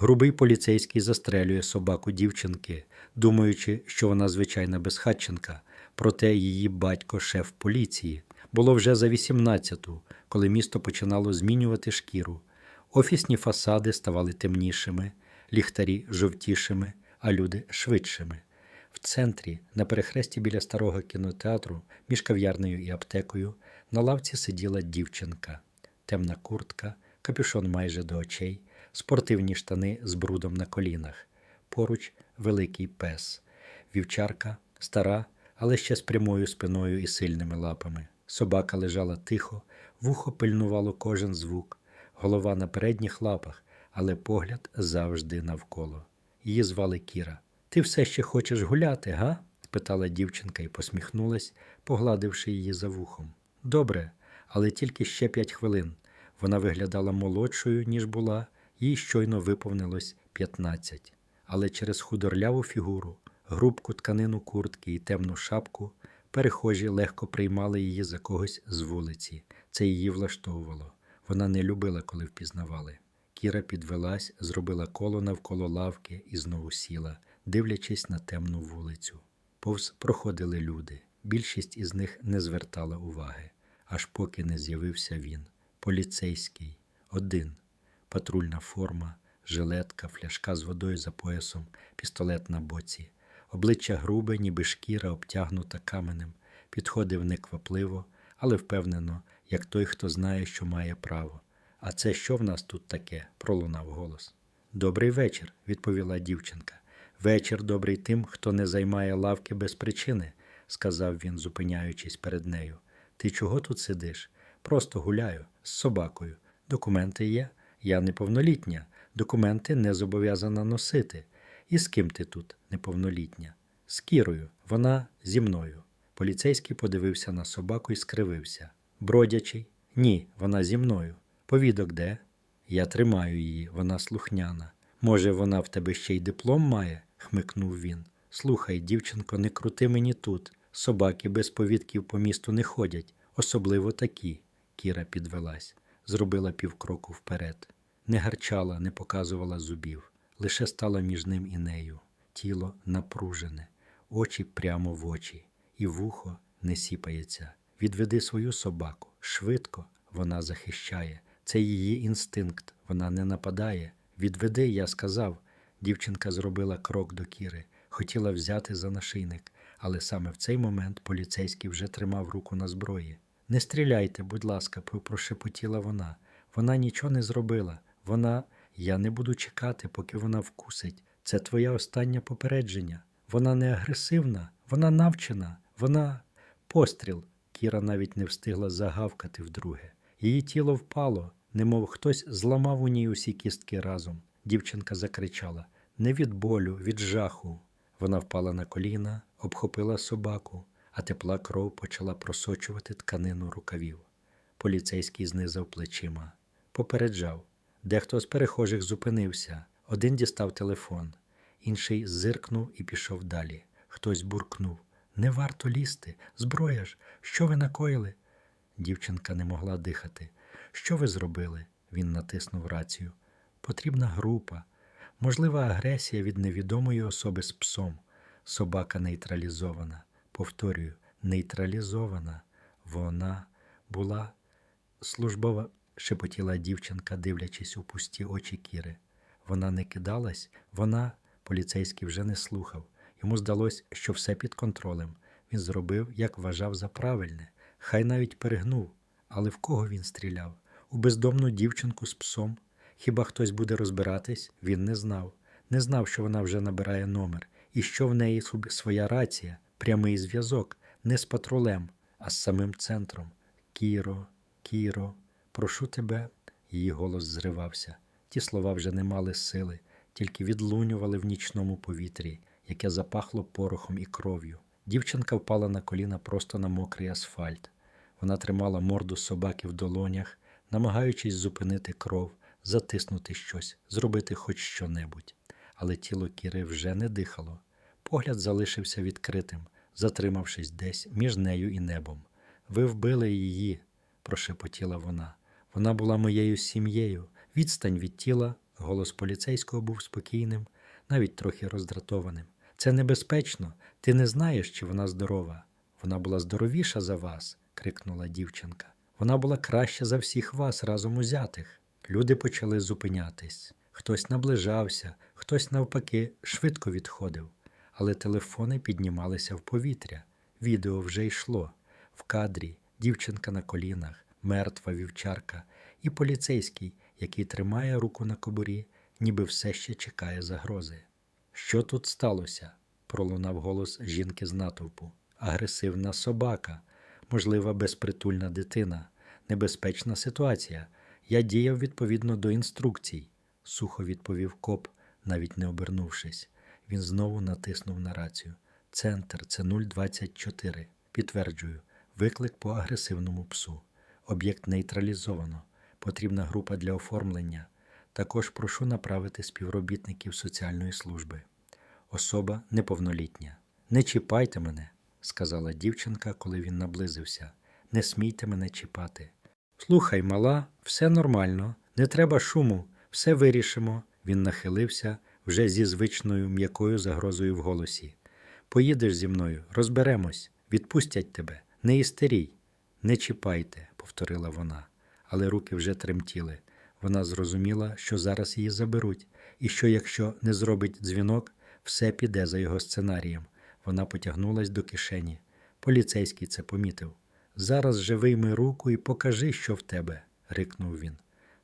Грубий поліцейський застрелює собаку дівчинки, думаючи, що вона звичайна безхатченка, проте її батько шеф поліції. Було вже за 18-ту, коли місто починало змінювати шкіру. Офісні фасади ставали темнішими, ліхтарі жовтішими, а люди швидшими. В центрі, на перехресті біля старого кінотеатру, між кав'ярнею і аптекою, на лавці сиділа дівчинка, темна куртка, капюшон майже до очей, спортивні штани з брудом на колінах. Поруч великий пес, вівчарка, стара, але ще з прямою спиною і сильними лапами. Собака лежала тихо, вухо пильнувало кожен звук, голова на передніх лапах, але погляд завжди навколо. Її звали Кіра. Ти все ще хочеш гуляти, га? спитала дівчинка і посміхнулась, погладивши її за вухом. Добре, але тільки ще п'ять хвилин. Вона виглядала молодшою, ніж була, їй щойно виповнилось 15. Але через худорляву фігуру, грубку тканину куртки і темну шапку перехожі легко приймали її за когось з вулиці. Це її влаштовувало. Вона не любила, коли впізнавали. Кіра підвелась, зробила коло навколо лавки і знову сіла, дивлячись на темну вулицю. Повз проходили люди. Більшість із них не звертала уваги, аж поки не з'явився він. Поліцейський, один, патрульна форма, жилетка, фляжка з водою за поясом, пістолет на боці. Обличчя грубе, ніби шкіра, обтягнута каменем, підходив неквапливо, але впевнено, як той, хто знає, що має право. А це що в нас тут таке? пролунав голос. Добрий вечір, відповіла дівчинка. Вечір добрий тим, хто не займає лавки без причини, сказав він, зупиняючись перед нею. Ти чого тут сидиш? Просто гуляю з собакою. Документи є. Я неповнолітня. Документи не зобов'язана носити. І з ким ти тут, неповнолітня? З Кірою. Вона зі мною. Поліцейський подивився на собаку і скривився. Бродячий? Ні, вона зі мною. Повідок де? Я тримаю її, вона слухняна. Може, вона в тебе ще й диплом має? хмикнув він. Слухай, дівчинко, не крути мені тут. Собаки без повідків по місту не ходять, особливо такі. Кіра підвелась, зробила півкроку вперед. Не гарчала, не показувала зубів, лише стала між ним і нею. Тіло напружене, очі прямо в очі, і вухо не сіпається. Відведи свою собаку швидко, вона захищає. Це її інстинкт, вона не нападає. Відведи, я сказав. Дівчинка зробила крок до Кіри, хотіла взяти за нашийник, але саме в цей момент поліцейський вже тримав руку на зброї. Не стріляйте, будь ласка, прошепотіла вона. Вона нічого не зробила. Вона. Я не буду чекати, поки вона вкусить. Це твоє останнє попередження. Вона не агресивна, вона навчена, вона. Постріл. Кіра навіть не встигла загавкати вдруге. Її тіло впало, немов хтось зламав у ній усі кістки разом. Дівчинка закричала не від болю, від жаху. Вона впала на коліна, обхопила собаку, а тепла кров почала просочувати тканину рукавів. Поліцейський знизав плечима. Попереджав. Дехто з перехожих зупинився. Один дістав телефон, інший зиркнув і пішов далі. Хтось буркнув Не варто лізти. Зброя ж, що ви накоїли? Дівчинка не могла дихати. Що ви зробили? Він натиснув рацію. Потрібна група, можлива агресія від невідомої особи з псом. Собака нейтралізована. Повторюю, нейтралізована. Вона була службова, шепотіла дівчинка, дивлячись у пусті очі Кіри. Вона не кидалась, вона, поліцейський вже не слухав. Йому здалось, що все під контролем. Він зробив, як вважав за правильне, хай навіть перегнув. Але в кого він стріляв? У бездомну дівчинку з псом. Хіба хтось буде розбиратись? Він не знав. Не знав, що вона вже набирає номер, і що в неї своя рація, прямий зв'язок, не з патрулем, а з самим центром. Кіро, Кіро, прошу тебе. Її голос зривався. Ті слова вже не мали сили, тільки відлунювали в нічному повітрі, яке запахло порохом і кров'ю. Дівчинка впала на коліна просто на мокрий асфальт. Вона тримала морду собаки в долонях, намагаючись зупинити кров, затиснути щось, зробити хоч що-небудь. Але тіло Кіри вже не дихало. Погляд залишився відкритим, затримавшись десь між нею і небом. Ви вбили її, прошепотіла вона. Вона була моєю сім'єю. Відстань від тіла Голос поліцейського був спокійним, навіть трохи роздратованим. Це небезпечно. Ти не знаєш, чи вона здорова. Вона була здоровіша за вас, крикнула дівчинка. Вона була краща за всіх вас разом узятих. Люди почали зупинятись. Хтось наближався, хтось навпаки швидко відходив, але телефони піднімалися в повітря. Відео вже йшло. В кадрі дівчинка на колінах, мертва вівчарка, і поліцейський, який тримає руку на кобурі, ніби все ще чекає загрози. Що тут сталося? пролунав голос жінки з натовпу. Агресивна собака, можлива безпритульна дитина, небезпечна ситуація. Я діяв відповідно до інструкцій, сухо відповів коп, навіть не обернувшись. Він знову натиснув на рацію. Центр це 024. Підтверджую, виклик по агресивному псу. Об'єкт нейтралізовано. Потрібна група для оформлення. Також прошу направити співробітників соціальної служби. Особа неповнолітня. Не чіпайте мене, сказала дівчинка, коли він наблизився. Не смійте мене чіпати. Слухай, мала, все нормально, не треба шуму, все вирішимо. Він нахилився вже зі звичною м'якою загрозою в голосі. Поїдеш зі мною, розберемось, відпустять тебе, не істерій. Не чіпайте, повторила вона, але руки вже тремтіли. Вона зрозуміла, що зараз її заберуть, і що якщо не зробить дзвінок, все піде за його сценарієм. Вона потягнулась до кишені. Поліцейський це помітив. Зараз же вийми руку і покажи, що в тебе, рикнув він.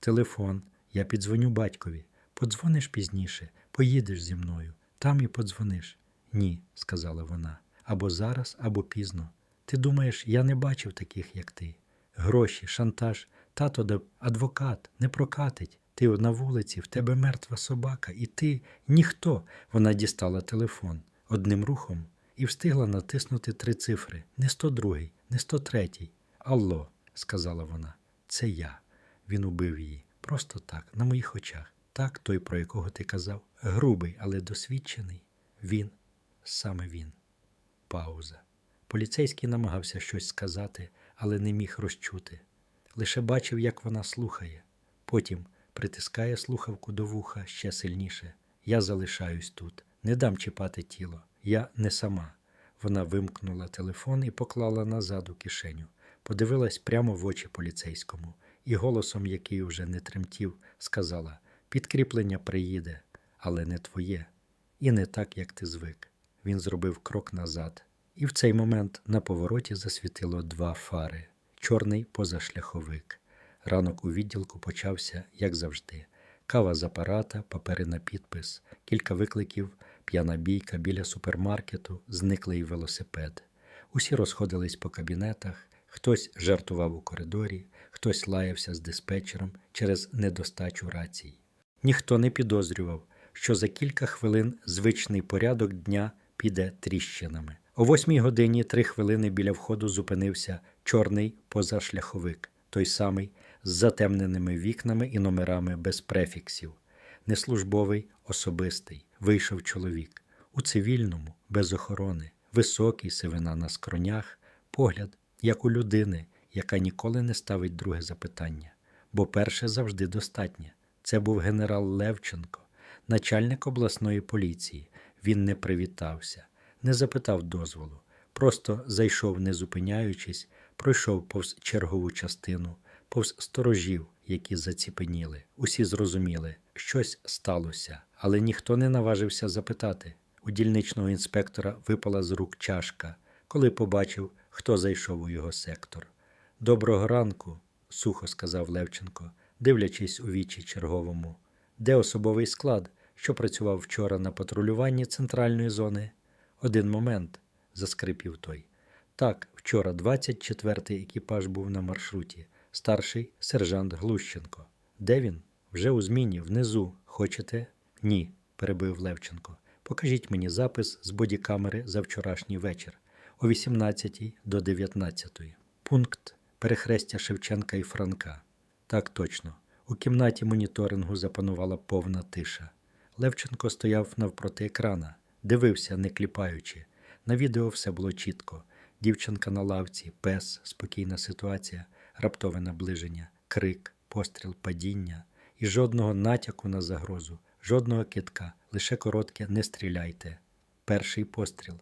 Телефон, я піддзвоню батькові. Подзвониш пізніше, поїдеш зі мною, там і подзвониш. Ні, сказала вона. Або зараз, або пізно. Ти думаєш, я не бачив таких, як ти. Гроші, шантаж, тато да адвокат не прокатить. Ти на вулиці, в тебе мертва собака, і ти ніхто. Вона дістала телефон одним рухом і встигла натиснути три цифри: не 102, не 103. Алло, сказала вона, це я. Він убив її. Просто так, на моїх очах. Так, той, про якого ти казав, грубий, але досвідчений. Він, саме він. Пауза. Поліцейський намагався щось сказати, але не міг розчути. Лише бачив, як вона слухає. Потім притискає слухавку до вуха ще сильніше. Я залишаюсь тут, не дам чіпати тіло. Я не сама. Вона вимкнула телефон і поклала назад у кишеню, подивилась прямо в очі поліцейському і голосом, який уже не тремтів, сказала: Підкріплення приїде, але не твоє, і не так, як ти звик. Він зробив крок назад, і в цей момент на повороті засвітило два фари чорний позашляховик. Ранок у відділку почався, як завжди. Кава з апарата, папери на підпис, кілька викликів, п'яна бійка біля супермаркету, зниклий велосипед. Усі розходились по кабінетах, хтось жартував у коридорі, хтось лаявся з диспетчером через недостачу рацій. Ніхто не підозрював, що за кілька хвилин звичний порядок дня піде тріщинами. О восьмій годині три хвилини біля входу зупинився чорний позашляховик, той самий з затемненими вікнами і номерами без префіксів. Неслужбовий, особистий, вийшов чоловік. У цивільному, без охорони, високий сивина на скронях, погляд, як у людини, яка ніколи не ставить друге запитання, бо перше завжди достатнє. Це був генерал Левченко, начальник обласної поліції. Він не привітався, не запитав дозволу, просто зайшов, не зупиняючись, пройшов повз чергову частину, повз сторожів, які заціпеніли. Усі зрозуміли, щось сталося, але ніхто не наважився запитати. У дільничного інспектора випала з рук чашка, коли побачив, хто зайшов у його сектор. Доброго ранку, сухо сказав Левченко, дивлячись у вічі черговому. Де особовий склад, що працював вчора на патрулюванні центральної зони? Один момент, заскрипів той. Так, вчора 24-й екіпаж був на маршруті, старший сержант Глущенко. Де він? Вже у зміні, внизу. Хочете? Ні, перебив Левченко. Покажіть мені запис з бодікамери за вчорашній вечір о 18 до 19. Пункт перехрестя Шевченка і Франка. Так точно. У кімнаті моніторингу запанувала повна тиша. Левченко стояв навпроти екрана, дивився, не кліпаючи. На відео все було чітко. Дівчинка на лавці, пес, спокійна ситуація, раптове наближення, крик, постріл, падіння. І жодного натяку на загрозу, жодного китка, лише коротке не стріляйте. Перший постріл.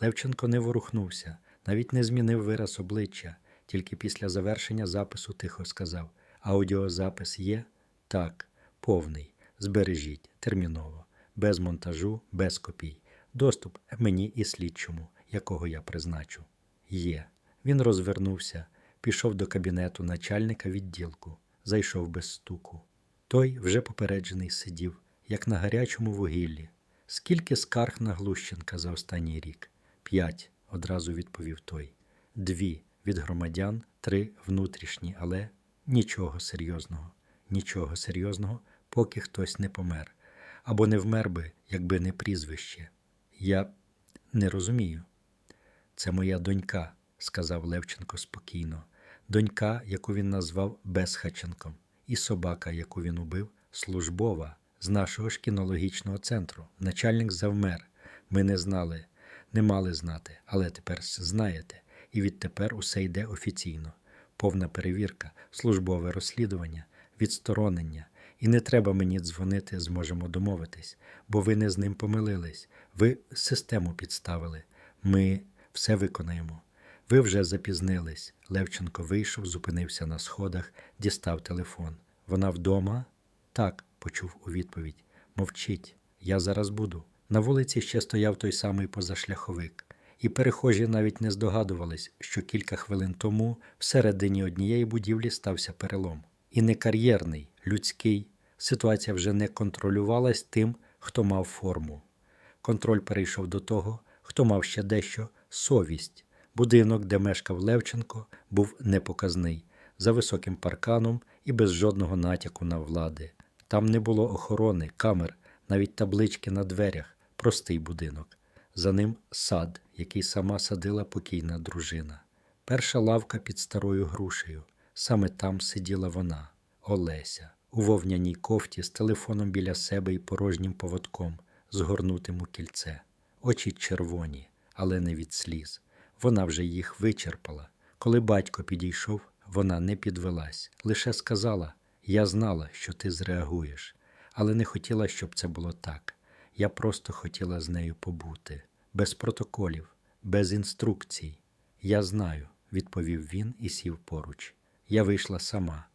Левченко не ворухнувся, навіть не змінив вираз обличчя, тільки після завершення запису тихо сказав: Аудіозапис є? Так, повний. Збережіть терміново, без монтажу, без копій. Доступ мені і слідчому, якого я призначу. Є. Він розвернувся, пішов до кабінету начальника відділку, зайшов без стуку. Той, вже попереджений, сидів, як на гарячому вугіллі. Скільки скарг на Глущенка за останній рік? П'ять, одразу відповів той. Дві від громадян, три внутрішні, але нічого серйозного. Нічого серйозного, поки хтось не помер. Або не вмер би, якби не прізвище. Я не розумію. Це моя донька, сказав Левченко спокійно. Донька, яку він назвав Безхаченком, і собака, яку він убив, службова з нашого ж кінологічного центру. Начальник завмер. Ми не знали, не мали знати, але тепер знаєте, і відтепер усе йде офіційно. Повна перевірка, службове розслідування, відсторонення. І не треба мені дзвонити, зможемо домовитись, бо ви не з ним помилились. Ви систему підставили. Ми все виконаємо. Ви вже запізнились. Левченко вийшов, зупинився на сходах, дістав телефон. Вона вдома? Так, почув у відповідь. Мовчіть, я зараз буду. На вулиці ще стояв той самий позашляховик, і перехожі навіть не здогадувались, що кілька хвилин тому всередині однієї будівлі стався перелом. І не кар'єрний, людський. Ситуація вже не контролювалась тим, хто мав форму. Контроль перейшов до того, хто мав ще дещо совість. Будинок, де мешкав Левченко, був непоказний, за високим парканом і без жодного натяку на влади. Там не було охорони, камер, навіть таблички на дверях, простий будинок. За ним сад, який сама садила покійна дружина. Перша лавка під старою грушею. Саме там сиділа вона, Олеся, у вовняній кофті з телефоном біля себе і порожнім поводком, згорнутим у кільце. Очі червоні, але не від сліз. Вона вже їх вичерпала. Коли батько підійшов, вона не підвелась, лише сказала: Я знала, що ти зреагуєш, але не хотіла, щоб це було так. Я просто хотіла з нею побути, без протоколів, без інструкцій. Я знаю, відповів він і сів поруч. Я вийшла сама.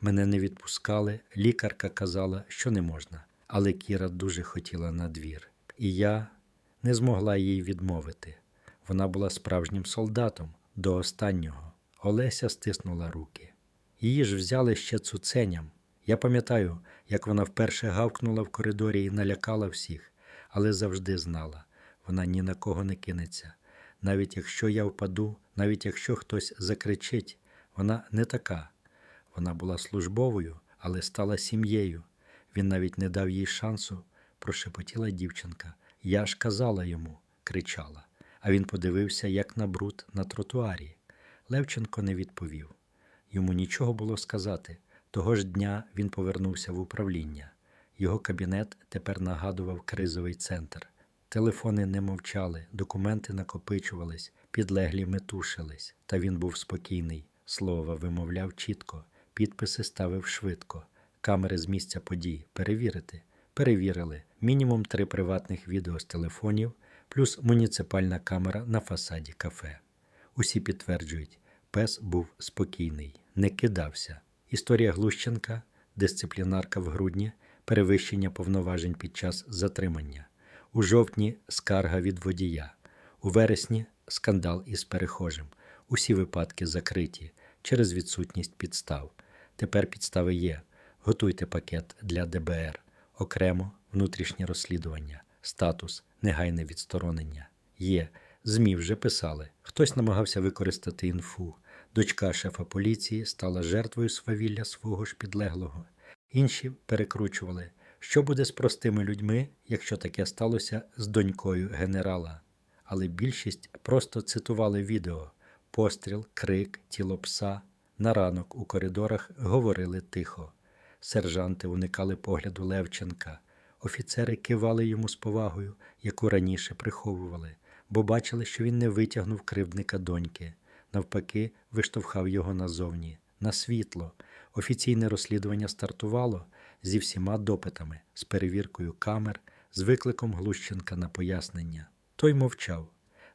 Мене не відпускали, лікарка казала, що не можна, але Кіра дуже хотіла на двір. І я не змогла їй відмовити. Вона була справжнім солдатом до останнього. Олеся стиснула руки. Її ж взяли ще цуценям. Я пам'ятаю, як вона вперше гавкнула в коридорі і налякала всіх, але завжди знала, вона ні на кого не кинеться. Навіть якщо я впаду, навіть якщо хтось закричить, вона не така. Вона була службовою, але стала сім'єю. Він навіть не дав їй шансу, прошепотіла дівчинка. Я ж казала йому, кричала. А він подивився, як на бруд на тротуарі. Левченко не відповів. Йому нічого було сказати. Того ж дня він повернувся в управління. Його кабінет тепер нагадував кризовий центр. Телефони не мовчали, документи накопичувались, підлеглі метушились, та він був спокійний. Слово вимовляв чітко, підписи ставив швидко. Камери з місця подій перевірити. Перевірили мінімум три приватних відео з телефонів, плюс муніципальна камера на фасаді кафе. Усі підтверджують, пес був спокійний, не кидався. Історія Глущенка, дисциплінарка в грудні, перевищення повноважень під час затримання. У жовтні скарга від водія. У вересні скандал із перехожим. Усі випадки закриті через відсутність підстав. Тепер підстави є. Готуйте пакет для ДБР. Окремо внутрішнє розслідування, статус, негайне відсторонення. Є. ЗМІ вже писали. Хтось намагався використати інфу. Дочка шефа поліції стала жертвою свавілля свого ж підлеглого. Інші перекручували, що буде з простими людьми, якщо таке сталося з донькою генерала. Але більшість просто цитували відео: постріл, крик, тіло пса. На ранок у коридорах говорили тихо. Сержанти уникали погляду Левченка. Офіцери кивали йому з повагою, яку раніше приховували, бо бачили, що він не витягнув кривдника доньки. Навпаки, виштовхав його назовні, на світло. Офіційне розслідування стартувало, зі всіма допитами, з перевіркою камер, з викликом Глущенка на пояснення. Той мовчав,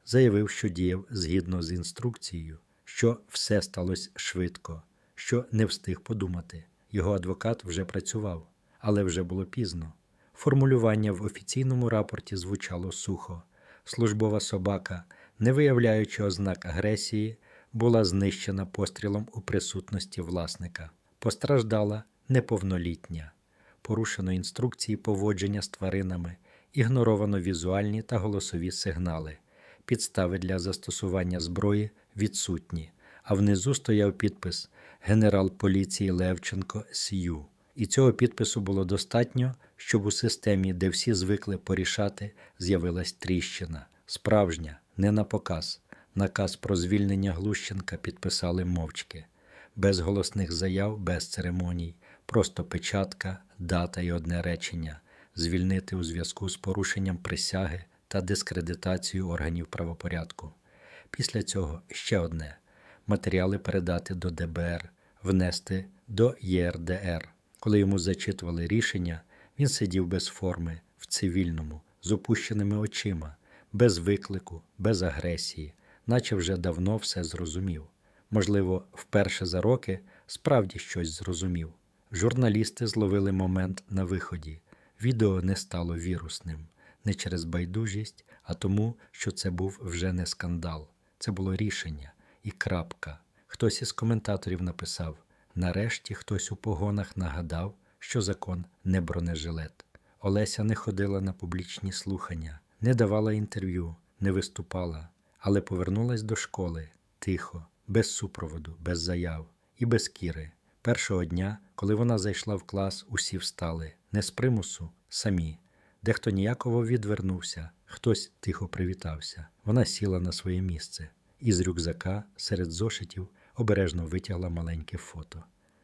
заявив, що діяв згідно з інструкцією, що все сталося швидко, що не встиг подумати. Його адвокат вже працював, але вже було пізно. Формулювання в офіційному рапорті звучало сухо. Службова собака, не виявляючи ознак агресії, була знищена пострілом у присутності власника. Постраждала неповнолітня. Порушено інструкції поводження з тваринами, ігноровано візуальні та голосові сигнали. Підстави для застосування зброї відсутні, а внизу стояв підпис генерал поліції Левченко Сью. І цього підпису було достатньо, щоб у системі, де всі звикли порішати, з'явилась тріщина. Справжня, не на показ. Наказ про звільнення Глущенка підписали мовчки, без голосних заяв, без церемоній, просто печатка, дата і одне речення. Звільнити у зв'язку з порушенням присяги та дискредитацією органів правопорядку. Після цього ще одне. Матеріали передати до ДБР, внести до ЄРДР. Коли йому зачитували рішення, він сидів без форми, в цивільному, з опущеними очима, без виклику, без агресії, наче вже давно все зрозумів. Можливо, вперше за роки справді щось зрозумів. Журналісти зловили момент на виході. Відео не стало вірусним, не через байдужість, а тому, що це був вже не скандал. Це було рішення і крапка. Хтось із коментаторів написав: нарешті хтось у погонах нагадав, що закон не бронежилет. Олеся не ходила на публічні слухання, не давала інтерв'ю, не виступала, але повернулась до школи тихо, без супроводу, без заяв і без кіри. Першого дня, коли вона зайшла в клас, усі встали, не з примусу, самі. Дехто ніяково відвернувся, хтось тихо привітався. Вона сіла на своє місце і з рюкзака серед зошитів обережно витягла маленьке фото.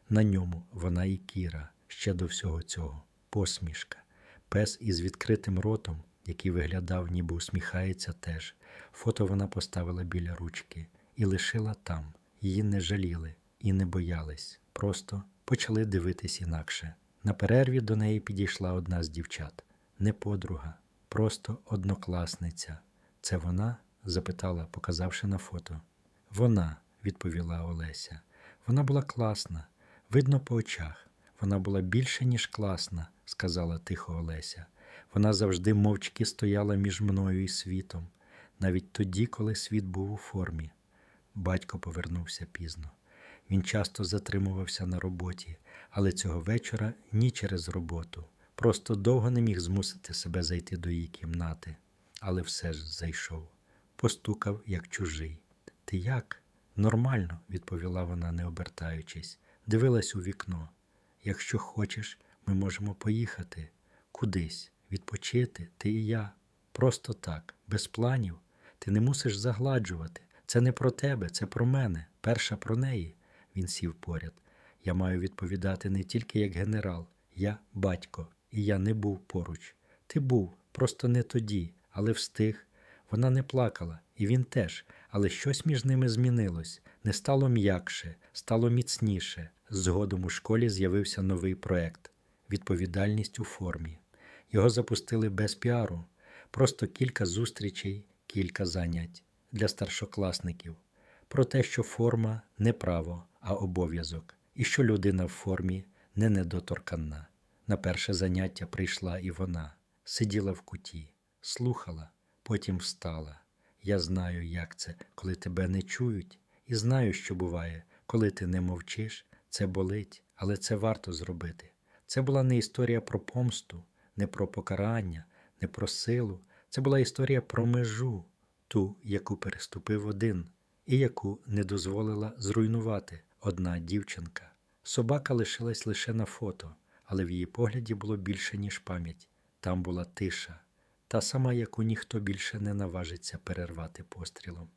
На ньому вона і Кіра ще до всього цього, посмішка, пес із відкритим ротом, який виглядав, ніби усміхається теж. Фото вона поставила біля ручки і лишила там. Її не жаліли і не боялись, просто почали дивитись інакше. На перерві до неї підійшла одна з дівчат, не подруга, просто однокласниця. Це вона? запитала, показавши на фото. Вона, відповіла Олеся. Вона була класна, видно по очах. Вона була більше, ніж класна, сказала тихо Олеся. Вона завжди мовчки стояла між мною і світом, навіть тоді, коли світ був у формі. Батько повернувся пізно. Він часто затримувався на роботі, але цього вечора ні через роботу. Просто довго не міг змусити себе зайти до її кімнати, але все ж зайшов. Постукав, як чужий. Ти як? Нормально, відповіла вона, не обертаючись. Дивилась у вікно. Якщо хочеш, ми можемо поїхати кудись, відпочити, ти і я. Просто так, без планів. Ти не мусиш загладжувати. Це не про тебе, це про мене. Перша про неї. Він сів поряд. Я маю відповідати не тільки як генерал, я батько, і я не був поруч. Ти був, просто не тоді, але встиг. Вона не плакала, і він теж, але щось між ними змінилось, не стало м'якше, стало міцніше. Згодом у школі з'явився новий проект відповідальність у формі. Його запустили без піару, просто кілька зустрічей, кілька занять для старшокласників. Про те, що форма не право, а обов'язок, і що людина в формі не недоторканна. На перше заняття прийшла і вона, сиділа в куті, слухала, потім встала. Я знаю, як це, коли тебе не чують, і знаю, що буває, коли ти не мовчиш, це болить, але це варто зробити. Це була не історія про помсту, не про покарання, не про силу. Це була історія про межу, ту, яку переступив один, і яку не дозволила зруйнувати одна дівчинка. Собака лишилась лише на фото, але в її погляді було більше, ніж пам'ять. Там була тиша, та сама, яку ніхто більше не наважиться перервати пострілом.